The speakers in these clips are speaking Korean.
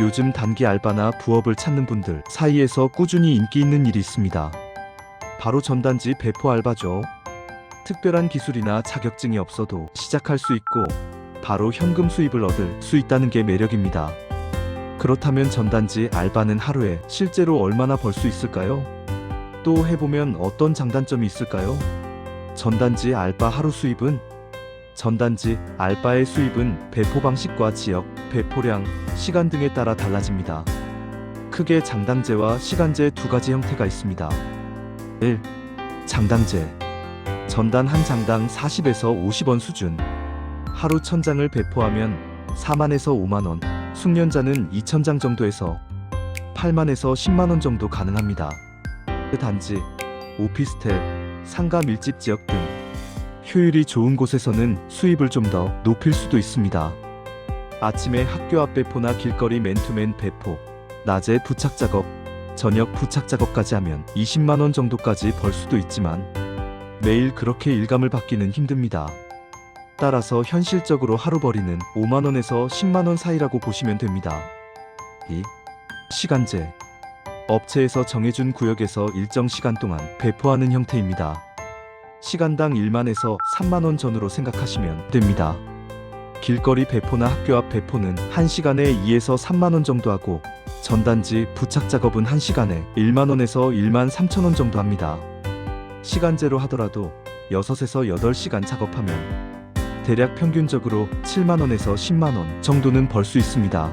요즘 단기 알바나 부업을 찾는 분들 사이에서 꾸준히 인기 있는 일이 있습니다. 바로 전단지 배포 알바죠. 특별한 기술이나 자격증이 없어도 시작할 수 있고 바로 현금 수입을 얻을 수 있다는 게 매력입니다. 그렇다면 전단지 알바는 하루에 실제로 얼마나 벌 수 있을까요? 또 해보면 어떤 장단점이 있을까요? 전단지 알바 하루 수입은 전단지 알바의 수입은 배포 방식과 지역, 배포량, 시간 등에 따라 달라집니다. 크게 장당제와 시간제 두 가지 형태가 있습니다. 1. 장당제. 전단 한 장당 40에서 50원 수준. 하루 1000장을 배포하면 4만에서 5만원, 숙련자는 2000장 정도에서 8만에서 10만원 정도 가능합니다. 단지, 오피스텔, 상가 밀집 지역 등 효율이 좋은 곳에서는 수입을 좀 더 높일 수도 있습니다. 아침에 학교 앞 배포나 길거리 맨투맨 배포, 낮에 부착 작업, 저녁 부착 작업까지 하면 20만 원 정도까지 벌 수도 있지만 매일 그렇게 일감을 받기는 힘듭니다. 따라서 현실적으로 하루 벌이는 5만 원에서 10만 원 사이라고 보시면 됩니다. 2. 시간제 업체에서 정해준 구역에서 일정 시간 동안 배포하는 형태입니다. 시간당 1만에서 3만 원 전으로 생각하시면 됩니다. 길거리 배포나 학교 앞 배포는 1시간에 2에서 3만 원 정도 하고 전단지 부착 작업은 1시간에 1만 원에서 1만 3천 원 정도 합니다. 시간제로 하더라도 6에서 8시간 작업하면 대략 평균적으로 7만 원에서 10만 원 정도는 벌 수 있습니다.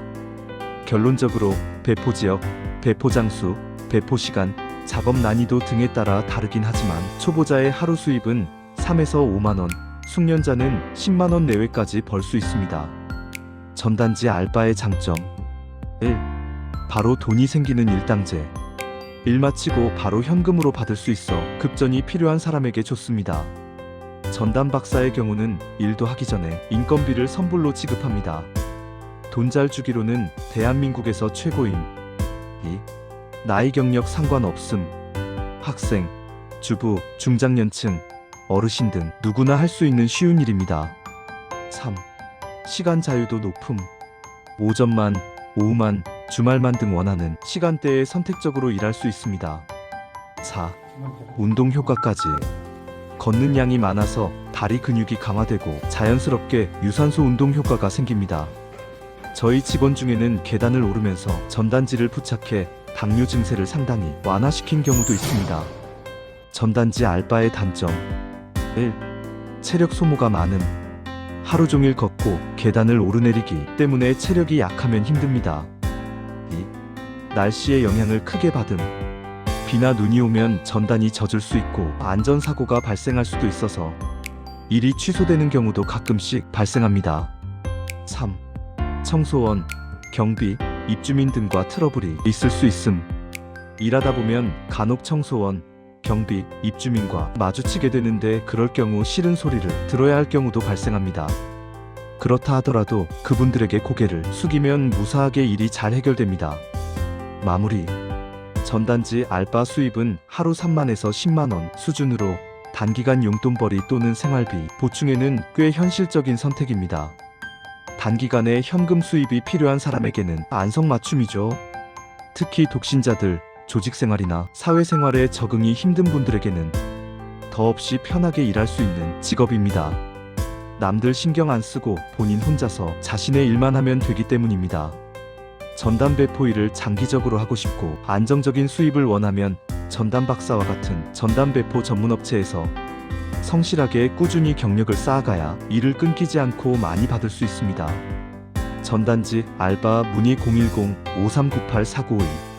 결론적으로 배포 지역, 배포 장수, 배포 시간, 작업 난이도 등에 따라 다르긴 하지만 초보자의 하루 수입은 3에서 5만 원, 숙련자는 10만 원 내외까지 벌 수 있습니다. 전단지 알바의 장점 1. 바로 돈이 생기는 일당제 일 마치고 바로 현금으로 받을 수 있어 급전이 필요한 사람에게 좋습니다. 전담 박사의 경우는 일도 하기 전에 인건비를 선불로 지급합니다. 돈 잘 주기로는 대한민국에서 최고임. 2. 나이 경력 상관없음. 학생, 주부, 중장년층, 어르신 등 누구나 할 수 있는 쉬운 일입니다. 3. 시간 자유도 높음. 오전만, 오후만, 주말만 등 원하는 시간대에 선택적으로 일할 수 있습니다. 4. 운동 효과까지. 걷는 양이 많아서 다리 근육이 강화되고 자연스럽게 유산소 운동 효과가 생깁니다. 저희 직원 중에는 계단을 오르면서 전단지를 부착해 당뇨 증세를 상당히 완화시킨 경우도 있습니다. 전단지 알바의 단점 1. 체력 소모가 많음 하루 종일 걷고 계단을 오르내리기 때문에 체력이 약하면 힘듭니다. 2. 날씨의 영향을 크게 받음 비나 눈이 오면 전단이 젖을 수 있고 안전사고가 발생할 수도 있어서 일이 취소되는 경우도 가끔씩 발생합니다. 3. 청소원, 경비, 입주민 등과 트러블이 있을 수 있음. 일하다 보면 간혹 청소원, 경비, 입주민과 마주치게 되는데 그럴 경우 싫은 소리를 들어야 할 경우도 발생합니다. 그렇다 하더라도 그분들에게 고개를 숙이면 무사하게 일이 잘 해결됩니다. 마무리. 전단지 알바 수입은 하루 3만에서 10만원 수준으로 단기간 용돈벌이 또는 생활비 보충에는 꽤 현실적인 선택입니다. 단기간에 현금 수입이 필요한 사람에게는 안성맞춤이죠. 특히 독신자들, 조직생활이나 사회생활에 적응이 힘든 분들에게는 더없이 편하게 일할 수 있는 직업입니다. 남들 신경 안 쓰고 본인 혼자서 자신의 일만 하면 되기 때문입니다. 전담 배포 일을 장기적으로 하고 싶고 안정적인 수입을 원하면 전담 박사와 같은 전담 배포 전문 업체에서 성실하게 꾸준히 경력을 쌓아가야 일을 끊기지 않고 많이 받을 수 있습니다. 전단지 알바 문의 010-5398-4952